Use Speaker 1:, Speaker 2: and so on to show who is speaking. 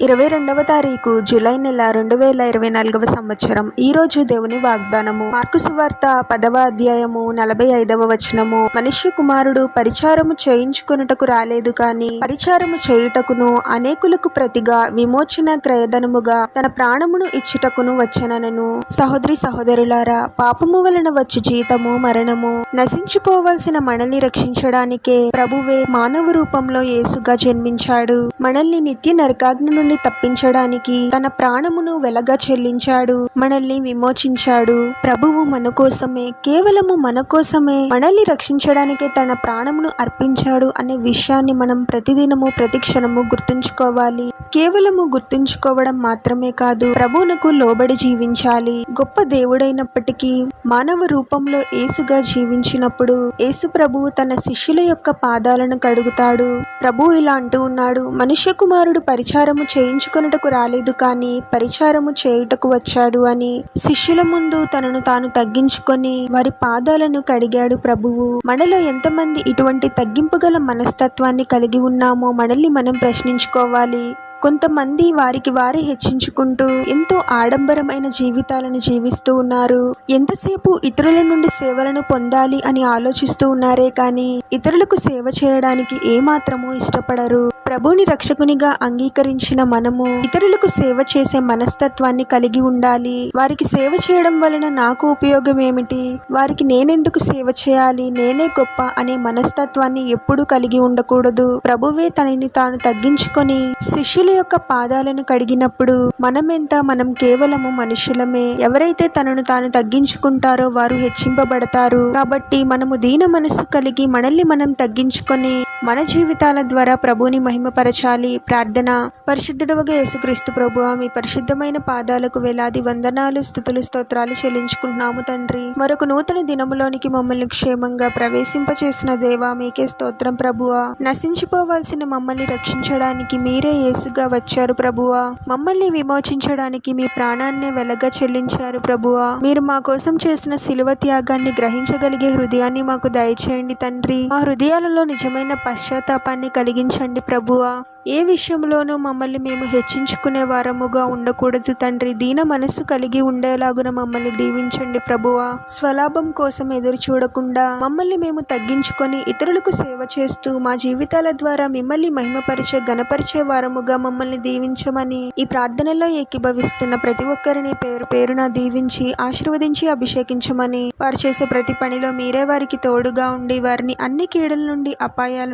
Speaker 1: ఇరవై రెండవ తారీఖు జూలై నెల రెండు వేల ఇరవై నాలుగవ సంవత్సరం. ఈరోజు దేవుని వాగ్దానము. మార్కు సువార్త పదవ అధ్యాయము నలభై ఐదవ వచనము. మనుష్య కుమారుడు పరిచారము చేయించుకొనుటకు రాలేదు కాని పరిచారము చేయుటకును అనేకులకు ప్రతిగా విమోచన క్రయధనముగా తన ప్రాణమును ఇచ్చుటకును వచ్చనను సహోదరి సహోదరులారా పాపము వలన వచ్చు జీతము మరణము. నశించిపోవలసిన మనల్ని రక్షించడానికే ప్రభువే మానవ రూపంలో యేసుగా జన్మించాడు. మనల్ని నిత్య నరకాగ్ని నుండి తప్పించడానికి తన ప్రాణమును వెలగా చెల్లించాడు మనల్ని విమోచించాడు. ప్రభువు మన కోసమే కేవలము మన కోసమే మనల్ని రక్షించడానికే తన ప్రాణమును అర్పించాడు అనే విషయాన్ని మనం ప్రతిదినము ప్రతిక్షణము గుర్తుంచుకోవాలి. కేవలము గుర్తుంచుకోవడం మాత్రమే కాదు ప్రభువునకు లోబడి జీవించాలి. గొప్ప దేవుడైనప్పటికీ మానవ రూపంలో ఏసుగా జీవించినప్పుడు యేసు ప్రభువు తన శిష్యుల యొక్క పాదాలను కడుగుతాడు. ప్రభు ఇలా అంటూ ఉన్నాడు మనుష్య కుమారుడు పరిచారము చేయించుకొనుటకు రాలేదు కానీ పరిచారము చేయుటకు వచ్చాడు అని శిష్యుల ముందు తనను తాను తగ్గించుకొని వారి పాదాలను కడిగాడు ప్రభువు. మనలో ఎంతమంది ఇటువంటి తగ్గింపు గల మనస్తత్వాన్ని కలిగి ఉన్నామో మనల్ని మనం ప్రశ్నించుకోవాలి. కొంతమంది వారికి వారే హెచ్చించుకుంటూ ఎంతో ఆడంబరమైన జీవితాలను జీవిస్తూ ఉన్నారు. ఎంతసేపు ఇతరుల నుండి సేవలను పొందాలి అని ఆలోచిస్తూ ఉన్నారే కానీ ఇతరులకు సేవ చేయడానికి ఏమాత్రమూ ఇష్టపడరు. ప్రభుని రక్షకునిగా అంగీకరించిన మనము ఇతరులకు సేవ చేసే మనస్తత్వాన్ని కలిగి ఉండాలి. వారికి సేవ చేయడం వలన నాకు ఉపయోగం ఏమిటి? వారికి నేనెందుకు సేవ చేయాలి? నేనే గొప్ప అనే మనస్తత్వాన్ని ఎప్పుడూ కలిగి ఉండకూడదు. ప్రభువే తనని తాను తగ్గించుకొని శిష్యుల యొక్క పాదాలను కడిగినప్పుడు మనమెంత మనం కేవలము మనుషులమే ఎవరైతే తనను తాను తగ్గించుకుంటారో వారు హెచ్చింపబడతారు. కాబట్టి మనము దీన మనసు కలిగి మనల్ని మనం తగ్గించుకొని మన జీవితాల ద్వారా ప్రభుని మహిమపరచాలి ప్రార్థన. పరిశుద్ధుడవగా యేసుక్రీస్తు ప్రభు మీ పరిశుద్ధమైన పాదాలకు వేలాది వందనాలు స్థుతులు స్తోత్రాలు చెల్లించుకుంటున్నాము తండ్రి. మరొక నూతన దినములోనికి మమ్మల్ని క్షేమంగా ప్రవేశింపచేసిన దేవా మీకే స్తోత్రం ప్రభువా నశించిపోవాల్సిన మమ్మల్ని రక్షించడానికి మీరే యేసుగా వచ్చారు ప్రభువా మమ్మల్ని విమోచించడానికి మీ ప్రాణాన్ని వెలగా చెల్లించారు ప్రభువా మీరు మా కోసం చేసిన శిలువ త్యాగాన్ని గ్రహించగలిగే హృదయాన్ని మాకు దయచేయండి తండ్రి. మా హృదయాలలో నిజమైన పశ్చాత్తాపాన్ని కలిగించండి ప్రభువా. ఏ విషయంలోనూ మమ్మల్ని మేము హెచ్చించుకునే వారముగా ఉండకూడదు తండ్రి. దీన మనస్సు కలిగి ఉండేలాగున మమ్మల్ని దీవించండి ప్రభువా. స్వలాభం కోసం ఎదురు చూడకుండా మమ్మల్ని మేము తగ్గించుకొని ఇతరులకు సేవ చేస్తూ మా జీవితాల ద్వారా మిమ్మల్ని మహిమపరిచే గణపరిచే వారముగా మమ్మల్ని దీవించమని ఈ ప్రార్థనలో ఏకీభవిస్తున్న ప్రతి ఒక్కరిని పేరు పేరున దీవించి ఆశీర్వదించి అభిషేకించమని వారు చేసే ప్రతి పనిలో మీరే వారికి తోడుగా ఉండి వారిని అన్ని కీడల నుండి అపాయాల